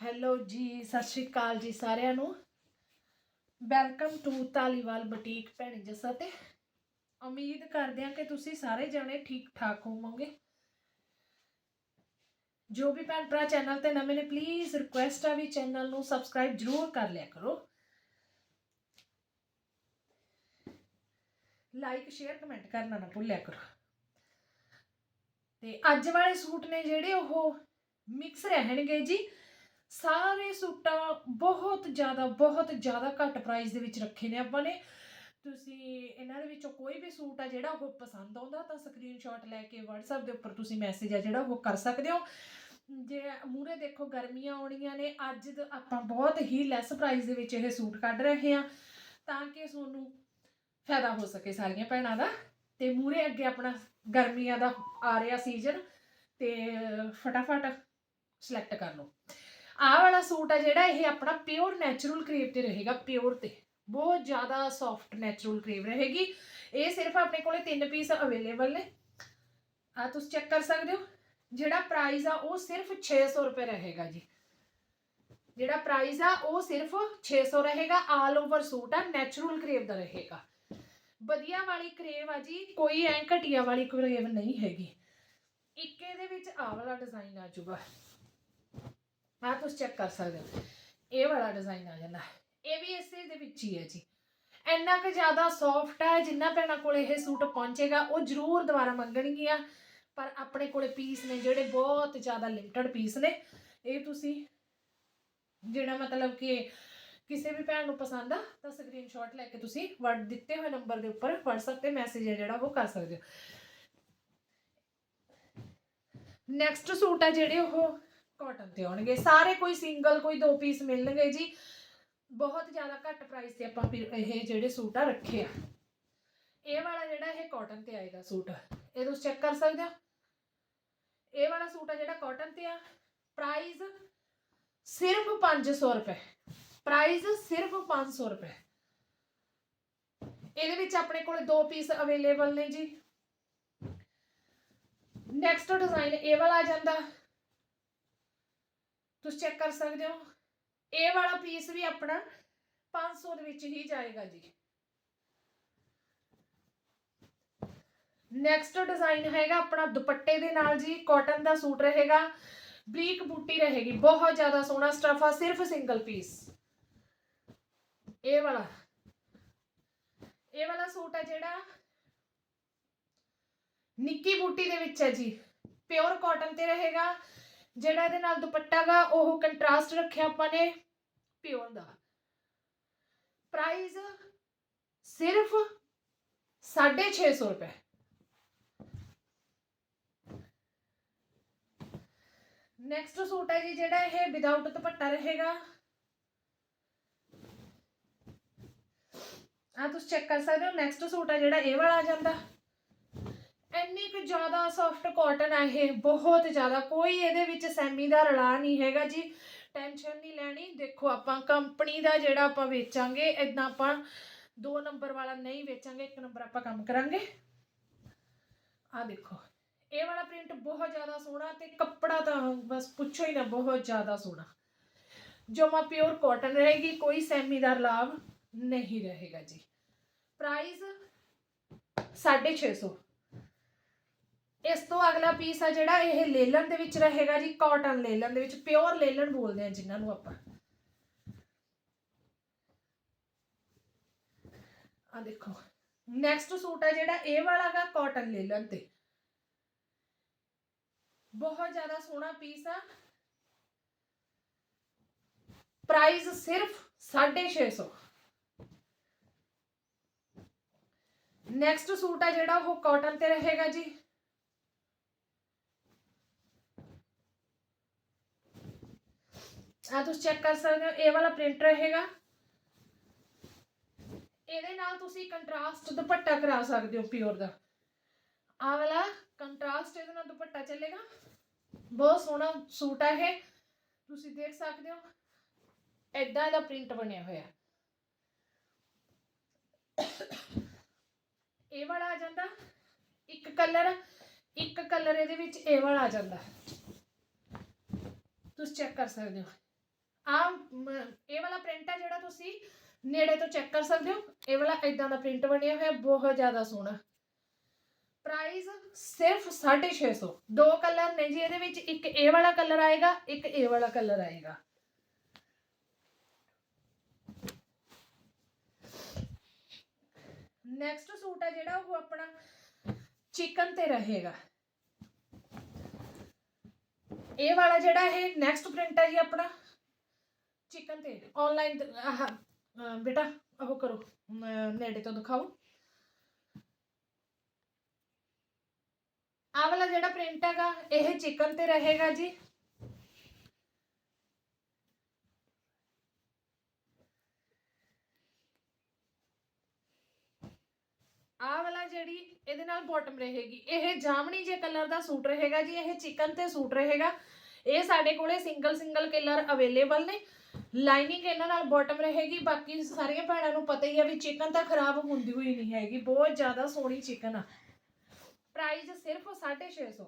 Hello ਜੀ, ਸਤਿ ਸ਼੍ਰੀ ਅਕਾਲ ਜੀ ਸਾਰਿਆਂ ਨੂੰ। Welcome to Taliwal boutique Bhaini Jassa ਤੇ। ਉਮੀਦ ਕਰਦੇ ਹਾਂ ਕਿ ਤੁਸੀਂ ਸਾਰੇ ਜਣੇ ਠੀਕ ਠਾਕ ਹੋਵੋਗੇ। ਜੋ ਵੀ ਭੈਣ ਭਰਾ ਚੈਨਲ ਤੇ ਨਵੇਂ ਨੇ ਪਲੀਜ਼ ਰਿਕੁਐਸਟ ਆ ਵੀ ਚੈਨਲ ਨੂੰ ਸਬਸਕ੍ਰਾਈਬ ਜਰੂਰ ਕਰ ਲਿਆ ਕਰੋ। ਲਾਈਕ ਸ਼ੇਅਰ ਕਮੈਂਟ ਕਰਨਾ ਨਾ ਭੁੱਲਿਆ ਕਰੋ। ਤੇ ਅੱਜ ਵਾਲੇ ਸੂਟ ਨੇ ਜਿਹੜੇ ਉਹ ਮਿਕਸ ਰਹਿਣਗੇ ਜੀ। ਸਾਰੇ ਸੂਟਾਂ ਬਹੁਤ ਜ਼ਿਆਦਾ ਬਹੁਤ ਜ਼ਿਆਦਾ ਘੱਟ ਪ੍ਰਾਈਸ ਦੇ ਵਿੱਚ ਰੱਖੇ ਨੇ ਆਪਾਂ ਨੇ। ਤੁਸੀਂ ਇਹਨਾਂ ਦੇ ਵਿੱਚੋਂ ਕੋਈ ਵੀ ਸੂਟ ਆ ਜਿਹੜਾ ਉਹ ਪਸੰਦ ਆਉਂਦਾ ਤਾਂ ਸਕਰੀਨਸ਼ਾਟ ਲੈ ਕੇ WhatsApp ਦੇ ਉੱਪਰ ਤੁਸੀਂ ਮੈਸੇਜ ਆ ਜਿਹੜਾ ਉਹ ਕਰ ਸਕਦੇ ਹੋ। ਜੇ ਮੂਰੇ ਦੇਖੋ ਗਰਮੀਆਂ ਆਉਣੀਆਂ ਨੇ, ਅੱਜ ਆਪਾਂ ਬਹੁਤ ਹੀ ਲੈਸ ਪ੍ਰਾਈਸ ਦੇ ਵਿੱਚ ਇਹ ਸੂਟ ਕੱਢ ਰਹੇ ਹਾਂ ਤਾਂ ਕਿ ਤੁਹਾਨੂੰ ਫਾਇਦਾ ਹੋ ਸਕੇ ਸਾਰੀਆਂ ਭੈਣਾਂ ਦਾ। ਤੇ ਮੂਰੇ ਅੱਗੇ ਆਪਣਾ ਗਰਮੀਆਂ ਦਾ ਆ ਰਿਹਾ ਸੀਜ਼ਨ ਤੇ ਫਟਾਫਟ ਸਿਲੈਕਟ ਕਰ ਲਓ। ਆਹ ਵਾਲਾ ਸੂਟ ਆ ਜਿਹੜਾ ਇਹ ਆਪਣਾ ਪਿਓਰ ਨੈਚੁਰਲ ਕਰੇਵ ਤੇ ਰਹੇਗਾ ਪਿਓਰ ਤੇ। ਬਹੁਤ ਜ਼ਿਆਦਾ ਸੌਫਟ ਨੈਚੁਰਲ ਕਰੇਵ ਰਹੇਗੀ। ਇਹ ਸਿਰਫ ਆਪਣੇ ਕੋਲੇ ਤਿੰਨ ਪੀਸ ਅਵੇਲੇਬਲ ਨੇ। ਆ ਤੁਸੀਂ ਚੈੱਕ ਕਰ ਸਕਦੇ ਹੋ। ਜਿਹੜਾ ਪ੍ਰਾਈਸ ਆ ਉਹ ਸਿਰਫ 600 ਰੁਪਏ ਰਹੇਗਾ ਜੀ। ਜਿਹੜਾ ਪ੍ਰਾਈਸ ਆ ਉਹ ਸਿਰਫ 600 ਰਹੇਗਾ। ਆਲ ਓਵਰ ਸੂਟ ਆ ਨੈਚੁਰਲ ਕਰੇਵ ਦਾ ਰਹੇਗਾ। ਵਧੀਆ ਵਾਲੀ ਕਰੇਵ ਆ ਜੀ, ਕੋਈ ਐ ਘਟੀਆ ਵਾਲੀ ਕਰੇਵ ਨਹੀਂ ਹੈਗੀ। ਇੱਕ ਇਹਦੇ ਵਿੱਚ ਆਹ ਵਾਲਾ ਡਿਜ਼ਾਈਨ ਆ ਜਾਊਗਾ ਆ ਤੁਸੀਂ ਚੈੱਕ ਕਰ ਸਕਦੇ ਹੋ। ਇਹ ਵਾਲਾ ਡਿਜ਼ਾਈਨ ਆ ਜਾਂਦਾ। ਇਹ ਵੀ ਇਸੇ ਦੇ ਵਿੱਚ ਹੀ ਹੈ ਜੀ। ਇੰਨਾ ਕੁ ਜ਼ਿਆਦਾ ਸੌਫਟ ਹੈ ਜਿੰਨਾ ਭੈਣਾਂ ਕੋਲ ਇਹ ਸੂਟ ਪਹੁੰਚੇਗਾ, ਉਹ ਜ਼ਰੂਰ ਦੁਬਾਰਾ ਮੰਗਣਗੀਆਂ। ਪਰ ਆਪਣੇ ਕੋਲੇ ਪੀਸ ਨੇ ਜਿਹੜੇ ਬਹੁਤ ਜ਼ਿਆਦਾ ਲਿਮਟਡ ਪੀਸ ਨੇ। ਇਹ ਤੁਸੀਂ ਜਿਹੜਾ ਮਤਲਬ ਕਿ ਕਿਸੇ ਵੀ ਭੈਣ ਨੂੰ ਪਸੰਦ ਆ, ਤਾਂ ਸਕਰੀਨਸ਼ਾਟ ਲੈ ਕੇ ਤੁਸੀਂ ਵਟ ਦਿੱਤੇ ਹੋਏ ਨੰਬਰ ਦੇ ਉੱਪਰ WhatsApp ਤੇ ਮੈਸੇਜ ਹੈ ਜਿਹੜਾ, ਉਹ ਕਰ ਸਕਦੇ ਹੋ। ਨੈਕਸਟ ਸੂਟ ਆ ਜਿਹੜੇ ਉਹ ਕਾਟਨ ਤੇ ਆਉਣਗੇ। ਸਾਰੇ ਕੋਈ ਸਿੰਗਲ ਕੋਈ ਦੋ ਪੀਸ ਮਿਲਣਗੇ ਜੀ। ਬਹੁਤ ਜ਼ਿਆਦਾ ਘੱਟ ਪ੍ਰਾਈਸ ਤੇ ਆਪਾਂ ਫਿਰ ਇਹ ਜਿਹੜੇ ਸੂਟ ਆ ਰੱਖੇ ਆ। ਇਹ ਵਾਲਾ ਜਿਹੜਾ ਇਹ ਕਾਟਨ ਤੇ ਆਏਗਾ ਸੂਟ, ਇਹ ਤੁਸੀਂ ਚੈੱਕ ਕਰ ਸਕਦੇ ਹੋ। ਇਹ ਵਾਲਾ ਸੂਟ ਆ ਜਿਹੜਾ ਕਾਟਨ ਤੇ ਆ। ਪ੍ਰਾਈਸ ਸਿਰਫ 500 ਰੁਪਏ। ਪ੍ਰਾਈਸ ਸਿਰਫ 500 ਰੁਪਏ। ਇਹਦੇ ਵਿੱਚ ਆਪਣੇ ਕੋਲ ਦੋ ਪੀਸ ਅਵੇਲੇਬਲ ਨੇ ਜੀ। ਨੈਕਸਟ ਡਿਜ਼ਾਈਨ ਇਹ ਵਾਲਾ ਆ ਜਾਂਦਾ। ਤੁਸੀਂ ਚੈੱਕ ਕਰ ਸਕਦੇ ਹੋ ਇਹ ਵਾਲਾ ਪੀਸ ਵੀ ਆਪਣਾ 500 ਦੇ ਵਿੱਚ ਹੀ ਜਾਏਗਾ ਜੀ ਨੈਕਸਟ ਡਿਜ਼ਾਈਨ ਹੈਗਾ ਆਪਣਾ ਦੁਪੱਟੇ ਦੇ ਨਾਲ ਜੀ ਕਾਟਨ ਦਾ ਸੂਟ ਰਹੇਗਾ ਬਰੀਕ ਬੂਟੀ ਰਹੇਗੀ ਬਹੁਤ ਜ਼ਿਆਦਾ ਸੋਹਣਾ ਸਟਫ ਆ ਸਿਰਫ ਸਿੰਗਲ ਪੀਸ ਇਹ ਵਾਲਾ ਇਹ ਵਾਲਾ ਸੂਟ ਹੈ ਜਿਹੜਾ ਨਿੱਕੀ ਬੂਟੀ ਦੇ ਵਿੱਚ ਹੈ ਜੀ ਪਿਓਰ ਕਾਟਨ ਤੇ ਰਹੇਗਾ ਜਿਹੜਾ ਇਹਦੇ ਨਾਲ ਦੁਪੱਟਾ ਉਹ ਕੰਟਰਾਸਟ ਰੱਖਿਆ ਆਪਾਂ ਨੇ ਪਿਓਰ ਦਾ। ਪ੍ਰਾਈਸ ਸਿਰਫ 650 ਰੁਪਏ। ਨੈਕਸਟ ਸੂਟ ਹੈ ਜੀ ਜਿਹੜਾ ਇਹ ਵਿਦਆਊਟ ਦੁਪੱਟਾ ਰਹੇਗਾ। ਆ ਤੁਸੀਂ ਚੈੱਕ ਕਰ ਸਕਦੇ ਹੋ ਨੈਕਸਟ ਸੂਟ ਹੈ ਜਿਹੜਾ ਇਹ ਵਾਲਾ ਆ ਜਾਂਦਾ। ਇੰਨੀ ਕੁ ਜ਼ਿਆਦਾ ਸੌਫਟ ਕਾਟਨ ਹੈ ਇਹ, ਬਹੁਤ ਜ਼ਿਆਦਾ। ਕੋਈ ਇਹਦੇ ਵਿੱਚ ਸੈਮੀ ਦਾ ਰਲਾ ਨਹੀਂ ਹੈਗਾ ਜੀ। ਟੈਨਸ਼ਨ ਨਹੀਂ ਲੈਣੀ। ਦੇਖੋ ਆਪਾਂ ਕੰਪਨੀ ਦਾ ਜਿਹੜਾ ਆਪਾਂ ਵੇਚਾਂਗੇ ਇਦਾਂ ਆਪਾਂ ਦੋ ਨੰਬਰ ਵਾਲਾ ਨਹੀਂ ਵੇਚਾਂਗੇ, ਇੱਕ ਨੰਬਰ ਆਪਾਂ ਕੰਮ ਕਰਾਂਗੇ। ਆ ਦੇਖੋ, ਇਹ ਵਾਲਾ ਪ੍ਰਿੰਟ ਬਹੁਤ ਜ਼ਿਆਦਾ ਸੋਹਣਾ ਤੇ ਕੱਪੜਾ ਤਾਂ ਬਸ ਪੁੱਛੋ ਹੀ ਨਾ, ਬਹੁਤ ਜ਼ਿਆਦਾ ਸੋਹਣਾ। ਜਮਾ ਪਿਓਰ ਕਾਟਨ ਰਹੇਗੀ, ਕੋਈ ਸੈਮੀ ਦਾ ਲਾਭ ਨਹੀਂ ਰਹੇਗਾ ਜੀ। ਪ੍ਰਾਈਸ 650 ਇਸ ਤੋਂ ਅਗਲਾ ਪੀਸ ਆ ਜਿਹੜਾ ਇਹ ਲੇਲਨ ਦੇ ਵਿੱਚ ਰਹੇਗਾ ਜੀ ਕਾਟਨ ਲੇਲਨ ਦੇ ਵਿੱਚ ਪਿਓਰ ਲੇਲਨ ਬੋਲਦੇ ਆ ਜਿਨ੍ਹਾਂ ਨੂੰ ਆਪਾਂ। ਆ ਦੇਖੋ ਨੈਕਸਟ ਸੂਟ ਹੈ ਜਿਹੜਾ ਇਹ ਵਾਲਾ ਕਾਟਨ ਲੇਲਨ ਤੇ। ਬਹੁਤ ਜ਼ਿਆਦਾ ਸੋਹਣਾ ਪੀਸ ਆ। ਪ੍ਰਾਈਸ ਸਿਰਫ 650 ਨੈਕਸਟ ਸੂਟ ਆ ਜਿਹੜਾ ਉਹ ਕਾਟਨ ਤੇ ਰਹੇਗਾ ਜੀ। ਆ ਤੁਸੀਂ ਚੈੱਕ ਕਰ ਸਕਦੇ ਹੋ, ਇਹ ਵਾਲਾ ਪ੍ਰਿੰਟ ਰਹੇਗਾ ਇਹਦੇ ਨਾਲ ਤੁਸੀਂ ਕੰਟਰਾਸਟ ਦੁਪੱਟਾ ਕਰਾ ਸਕਦੇ ਹੋ ਪਿਓਰ ਦਾ। ਆ ਵਾਲਾ ਕੰਟਰਾਸਟ ਇਹਦੇ ਨਾਲ ਦੁਪੱਟਾ ਚੱਲੇਗਾ। ਬਹੁਤ ਸੋਹਣਾ ਸੂਟ ਹੈ ਇਹ। ਤੁਸੀਂ ਦੇਖ ਸਕਦੇ ਹੋ ਐਦਾਂ ਦਾ ਪ੍ਰਿੰਟ ਬਣਿਆ ਹੋਇਆ। ਇਹ ਵਾਲਾ ਆ ਜਾਂਦਾ। ਇੱਕ ਕਲਰ ਇੱਕ ਕਲਰ ਇਹਦੇ ਵਿੱਚ ਇਹ ਵਾਲਾ ਆ ਜਾਂਦਾ। ਤੁਸੀਂ ਚੈੱਕ ਕਰ ਸਕਦੇ ਹੋ। ਆ ਇਹ ਵਾਲਾ ਪ੍ਰਿੰਟ ਹੈ ਜਿਹੜਾ ਤੁਸੀਂ ਨੇੜੇ ਤੋਂ ਚੈੱਕ ਕਰ ਸਕਦੇ ਹੋ। ਇਹ ਵਾਲਾ ਇਦਾਂ ਦਾ ਪ੍ਰਿੰਟ ਬਣਿਆ ਹੋਇਆ, ਬਹੁਤ ਜ਼ਿਆਦਾ ਸੋਹਣਾ। ਪ੍ਰਾਈਸ ਸਿਰਫ 650 ਦੋ ਕਲਰ ਨੇ ਜੀ ਇਹਦੇ ਵਿੱਚ, ਇੱਕ ਇਹ ਵਾਲਾ ਕਲਰ ਆਏਗਾ, ਇੱਕ ਇਹ ਵਾਲਾ ਕਲਰ ਆਏਗਾ। ਨੈਕਸਟ ਸੂਟ ਹੈ ਜਿਹੜਾ, ਉਹ ਆਪਣਾ ਚਿਕਨ ਤੇ ਰਹੇਗਾ। ਇਹ ਵਾਲਾ ਜਿਹੜਾ ਇਹ ਨੈਕਸਟ ਪ੍ਰਿੰਟ ਹੈ ਜੀ ਆਪਣਾ। ਚਿਕਨ ਤੇ ਆਨਲਾਈਨ ਆਹ ਅਹ ਬੇਟਾ ਉਹ ਕਰੋ ਅਮ, ਨੇੜੇ ਤੋਂ ਦਿਖਾਓ। ਆਹ ਵਾਲਾ ਜਿਹੜਾ ਪ੍ਰਿੰਟ ਹੈਗਾ ਇਹ ਚਿਕਨ ਤੇ ਰਹੇਗਾ ਜੀ। ਆਹ ਵਾਲਾ ਜਿਹੜੀ ਇਹਦੇ ਨਾਲ ਬਾਟਮ ਰਹੇਗੀ। ਇਹ ਜਾਮਣੀ ਜੇ ਕਲਰ ਦਾ ਸੂਟ ਰਹੇਗਾ ਜੀ ਇਹ ਚਿਕਨ ਤੇ ਸੂਟ ਰਹੇਗਾ। ਇਹ ਸਾਡੇ ਕੋਲੇ ਸਿੰਗਲ ਸਿੰਗਲ ਕਲਰ ਅਵੇਲੇਬਲ ਨੇ। ਲਾਈਨਿੰਗ ਇਹਨਾਂ ਨਾਲ ਬਾਟਮ ਰਹੇਗੀ, ਬਾਕੀ ਸਾਰੀਆਂ ਭੈਣਾਂ ਨੂੰ ਪਤਾ ਹੀ ਆ ਵੀ ਚਿਕਨ ਤਾਂ ਖਰਾਬ ਹੁੰਦੀ ਹੋਈ ਨਹੀਂ ਹੈਗੀ, ਬਹੁਤ ਜ਼ਿਆਦਾ ਸੋਹਣੀ ਚਿਕਨ ਆ। ਪ੍ਰਾਈਸ ਸਿਰਫ 650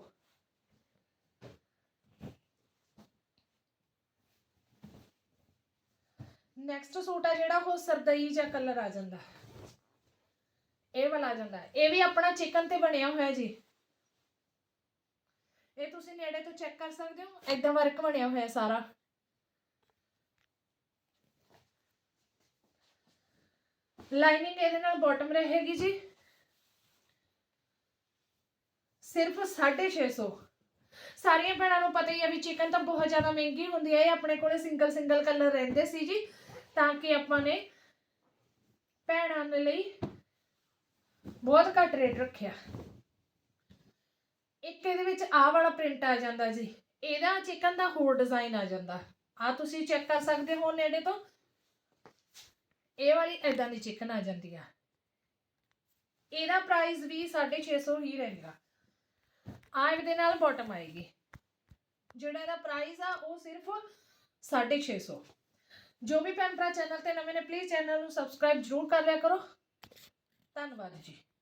ਨੈਕਸਟ ਸੂਟ ਆ ਜਿਹੜਾ ਉਹ ਸਰਦਈ ਜਾਂ ਕਲਰ ਆ ਜਾਂਦਾ। ਇਹ ਵਾਲਾ ਆ ਜਾਂਦਾ। ਇਹ ਵੀ ਆਪਣਾ ਚਿਕਨ ਤੇ ਬਣਿਆ ਹੋਇਆ ਜੀ। ਇਹ ਤੁਸੀਂ ਨੇੜੇ ਤੋਂ ਚੈੱਕ ਕਰ ਸਕਦੇ ਹੋ ਇਦਾਂ ਵਰਕ ਬਣਿਆ ਹੋਇਆ ਸਾਰਾ। ਲਾਈਨਿੰਗ ਇਹਦੇ ਨਾਲ ਬਾਟਮ ਰਹੇਗੀ ਜੀ। ਸਿਰਫ 650 ਸਾਰੀਆਂ ਭੈਣਾਂ ਨੂੰ ਪਤਾ ਹੀ ਹੈ ਵੀ ਚਿਕਨ ਤਾਂ ਬਹੁਤ ਜ਼ਿਆਦਾ ਮਹਿੰਗੀ ਹੁੰਦੀ ਹੈ ਇਹ ਆਪਣੇ ਕੋਲੇ ਸਿੰਗਲ ਸਿੰਗਲ ਕਲਰ ਰਹਿੰਦੇ ਸੀ ਜੀ, ਤਾਂ ਕਿ ਆਪਾਂ ਨੇ ਭੈਣਾਂ ਦੇ ਲਈ ਬਹੁਤ ਘੱਟ ਰੇਟ ਰੱਖਿਆ। ਇੱਕ ਇਹਦੇ ਵਿੱਚ ਆਹ ਵਾਲਾ ਪ੍ਰਿੰਟ ਆ ਜਾਂਦਾ ਜੀ, ਇਹਦਾ ਚਿਕਨ ਦਾ ਹੋਰ ਡਿਜ਼ਾਈਨ ਆ ਜਾਂਦਾ। ਆ ਤੁਸੀਂ ਚੈੱਕ ਕਰ ਸਕਦੇ ਹੋ ਨੇੜੇ ਤੋਂ। ਇਹ ਵਾਲੀ ਇਦਾਂ ਦੀ ਚਿਕਨ ਆ ਜਾਂਦੀ ਆ। ਇਹਦਾ ਪ੍ਰਾਈਸ ਵੀ 650 ਹੀ ਰਹੇਗਾ। ਆ ਇਹਦੇ ਨਾਲ ਬਾਟਮ ਆਏਗੀ। ਜਿਹੜਾ ਇਹਦਾ ਪ੍ਰਾਈਸ ਆ, ਉਹ ਸਿਰਫ 650 ਜੋ ਵੀ ਭੈਣ ਭਰਾ ਚੈਨਲ ਤੇ ਨਵੇਂ ਨੇ ਪਲੀਜ਼ ਚੈਨਲ ਨੂੰ ਸਬਸਕ੍ਰਾਈਬ ਜ਼ਰੂਰ ਕਰ ਲਿਆ ਕਰੋ। ਧੰਨਵਾਦ ਜੀ।